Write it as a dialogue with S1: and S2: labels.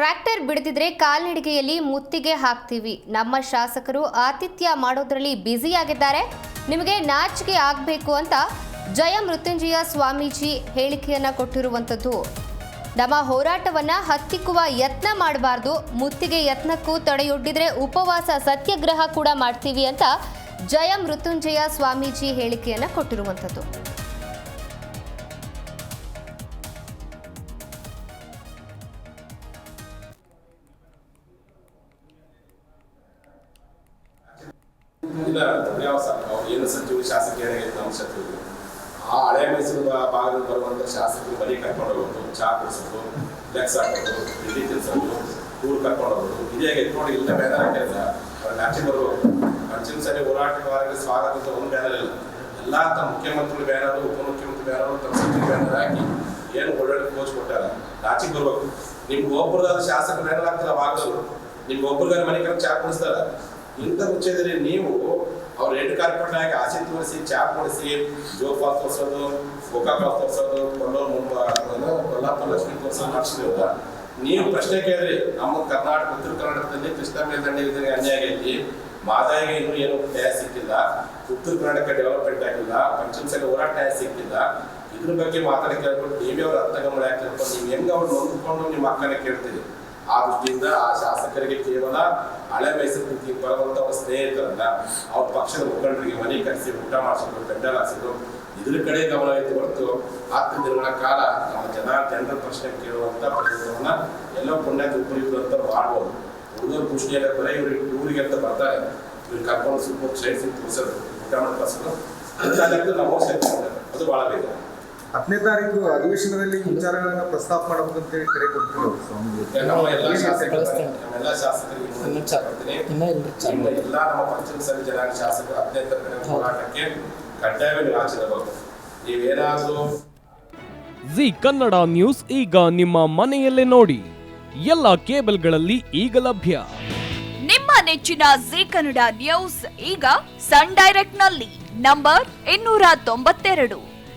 S1: Tractor ಬಿಡದಿದ್ರೆ ಕಾಲ್ನಡಿಗೆಯಲ್ಲಿ ಮುತ್ತಿಗೆ ಹಾಕ್ತೀವಿ. ನಮ್ಮ ಶಾಸಕರು ಆತಿಥ್ಯ ಮಾಡೋದ್ರಲ್ಲಿ ಬ್ಯುಸಿಯಾಗಿದ್ದಾರೆ. ನಿಮಗೆ ನಾಚಿಕೆ ಆಗಬೇಕು ಅಂತ ಜಯ ಮೃತ್ಯುಂಜಯ ಸ್ವಾಮೀಜಿ ಹೇಳಿಕೆಯನ್ನ ಕೊಟ್ಟಿರುವಂಥದ್ದು. ನಮ್ಮ ಹೋರಾಟವನ್ನ ಹತ್ತಿಕ್ಕುವ ಯತ್ನ ಮಾಡಬಾರ್ದು. ಮುತ್ತಿಗೆ ಯತ್ನಕ್ಕೂ ತಡೆಯೊಡ್ಡಿದ್ರೆ ಉಪವಾಸ ಸತ್ಯಾಗ್ರಹ ಕೂಡ ಮಾಡ್ತೀವಿ ಅಂತ ಜಯ ಮೃತ್ಯುಂಜಯ ಸ್ವಾಮೀಜಿ ಹೇಳಿಕೆಯನ್ನ ಕೊಟ್ಟಿರುವಂಥದ್ದು.
S2: ಇಲ್ಲ ಯಾವ ಅವ್ರು ಏನು ಸಚಿವರು ಶಾಸಕಿಯರಿಗೆ ನಮ್ಮ ಸಚಿವರು ಆ ಹಳೆ ಮೈಸೂರು ಭಾಗದಲ್ಲಿ ಬರುವಂತ ಶಾಸಕರು ಬರೀ ಕರ್ಕೊಂಡು ಹೋಗೋದು, ಚಾ ಕುಡಿಸೋದು ಫ್ಲೆಕ್ಸ್ ಹಾಕೋದು ಇಲ್ಲಿ ತಿನ್ಸೋದು ಟೂರ್ ಕರ್ಕೊಂಡು ಹೋಗೋದು. ಇದೇ ಎತ್ಕೊಂಡು ಇಲ್ಲ ಬ್ಯಾನರ್ ಹಾಕಿಲ್ಲ ಅವ್ರ ನಾಚಿ ಬರುವುದು ಪಂಚಮ ಸರಿ ಹೋರಾಟಗಾರರಿಗೆ ಸ್ವಾಗತ ಅಂತ ಒಂದು ಬ್ಯಾನರ್ ಇಲ್ಲ. ಎಲ್ಲ ತಮ್ಮ ಮುಖ್ಯಮಂತ್ರಿಗಳು ಬ್ಯಾನರ್ ಉಪಮುಖ್ಯಮಂತ್ರಿ ಬ್ಯಾನರ್ ತಮ್ಮ ಸಚಿವ ಬ್ಯಾನರ್ ಹಾಕಿ ಏನು ಒಳ್ಳೊಳ್ಳೆ ಕೋಚ್ ಕೊಟ್ಟಾರ? ನಾಚಿಗೆ ಬರ್ಬೇಕು. ನಿಮ್ಗೆ ಒಬ್ಬರದಾದ ಶಾಸಕ ಬ್ಯಾನರ್ ಹಾಕ್ತಾರ ಭಾಗದವರು. ನಿಮ್ಗೆ ಒಬ್ಬರಿಗಾರ ಮನೆ ಕಡೆ ಚಾ ಕುಡಿಸ್ತಾರ? ಇಂಥ ಮುಚ್ಚಿದ್ರೆ ನೀವು ಅವ್ರ ರೆಡ್ ಕಾರ್ಪೆಟ್ ಆಗಿ ಆಸೆ ತೋರಿಸಿ, ಚಾ ಕೊಡಿಸಿ ಜೋ ಪಾಸ್ ತೋರಿಸೋದು ಗೋಕಾ ಪಾಸ್ ತೋರಿಸೋದು ಕೊಲ್ಲೋ ಕೊಲ್ಲಾಪುರ ಲಕ್ಷ್ಮಿ ತೋರಿಸೋದು ಮಾಡಿಸಿದ್ರಲ್ಲ ನೀವು ಪ್ರಶ್ನೆ ಕೇಳ್ರಿ ನಮ್ಮ ಕರ್ನಾಟಕ, ಉತ್ತರ ಕರ್ನಾಟಕದಲ್ಲಿ ಕೃಷ್ಣ ಮೇಲ್ದಂಡೆ ಅನ್ಯಾಯ ಆಗೈತಿ. ಮಾದಾಯಿಗೆ ಇನ್ನೂ ಏನು ನ್ಯಾಯ ಸಿಕ್ಕಿಲ್ಲ. ಉತ್ತರ ಕರ್ನಾಟಕ ಡೆವಲಪ್ಮೆಂಟ್ ಆಗಿಲ್ಲ. ಪಂಚಮಸಾಲಿ ಹೋರಾಟ ನ್ಯಾಯ ಸಿಕ್ಕಿಲ್ಲ. ಇದ್ರ ಬಗ್ಗೆ ಮಾತಾಡಿ ಕೇಳ್ಕೊಂಡು ನೀವೇ ಅವ್ರ ಅರ್ಥಗಮನ ಯಾಕೆ ಹಾಕಿ ನೀವು ಹೆಂಗ್ ಅವ್ರು ನೋಡ್ಕೊಂಡು ನಿಮ್ಮ ಅಕ್ಕನ ಕೇಳ್ತೀರಿ? ಆ ದೃಷ್ಟಿಯಿಂದ ಆ ಶಾಸಕರಿಗೆ ಕೇವಲ ಹಳೆ ಮೈಸೂರು ಬರುವಂತ ಅವ್ರ ಸ್ನೇಹಿತರನ್ನ ಅವ್ರ ಪಕ್ಷದ ಮುಖಂಡರಿಗೆ ಮನೆ ಕರೆಸಿ ಊಟ ಮಾಡಿಸಿದ್ರು ಬೆಂಡಲ್ ಹಾಸಿದ್ರು. ಇದ್ರ ಕಡೆ ಗಮನ ಐತಿ ಹೊರತು ಹತ್ತು ದಿನಗಳ ಕಾಲ ನಮ್ಮ ಜನ ಜನರ ಪ್ರಶ್ನೆ ಕೇಳುವಂತ ಪ್ರಯತ್ನವನ್ನ ಎಲ್ಲ ಪುಣ್ಯಕ್ಕೆ ಉಪಯುಕ್ತ ಅಂತ ಮಾಡ್ಬೋದು. ಹುಡುಗರು ಖುಷಿಯಾಗ ಬರೀ ಇವ್ರಿಗೆ ಊರಿಗೆ ಅಂತ ಬರ್ತಾರೆ. ಇವ್ರಿಗೆ ಕರ್ಕೊಂಡು ಸುತ್ತ ಸೇರಿಸಿ ತೋರಿಸೋದು ಊಟ ಮಾಡಿ ಕಳ್ಸೋದು ಅಂತ ನಾವು ಸೇರ್ಕೊಂಡ್ರೆ ಅದು ಬಹಳ ಬೇಕು
S3: ಹತ್ತನೇ ತಾರೀಕು ಅಧಿವೇಶನದಲ್ಲಿ ವಿಚಾರಗಳನ್ನ ಪ್ರಸ್ತಾಪ ಮಾಡಬೇಕಂತೇಳಿ ಕರೆ ಕೊಟ್ಟರು
S2: ಎಲ್ಲ ನಿಮ್ಮ ಜನಾಂಗ ಶಾಸಕರು ಹದಿನೈದರ ಕಡೆ ಹೋರಾಟಕ್ಕೆ ನೀವೇನಾದ್ರೂ
S4: ಜಿ ಕನ್ನಡ ನ್ಯೂಸ್ ಈಗ ನಿಮ್ಮ ಮನೆಯಲ್ಲೇ ನೋಡಿ. ಎಲ್ಲ ಕೇಬಲ್ಗಳಲ್ಲಿ ಈಗ ಲಭ್ಯ.
S5: ನಿಮ್ಮ ನೆಚ್ಚಿನ ಜಿ ಕನ್ನಡ ನ್ಯೂಸ್ ಈಗ ಸನ್ ಡೈರೆಕ್ಟ್ನಲ್ಲಿ ನಂಬರ್ ಇನ್ನೂರ ತೊಂಬತ್ತೆರಡು.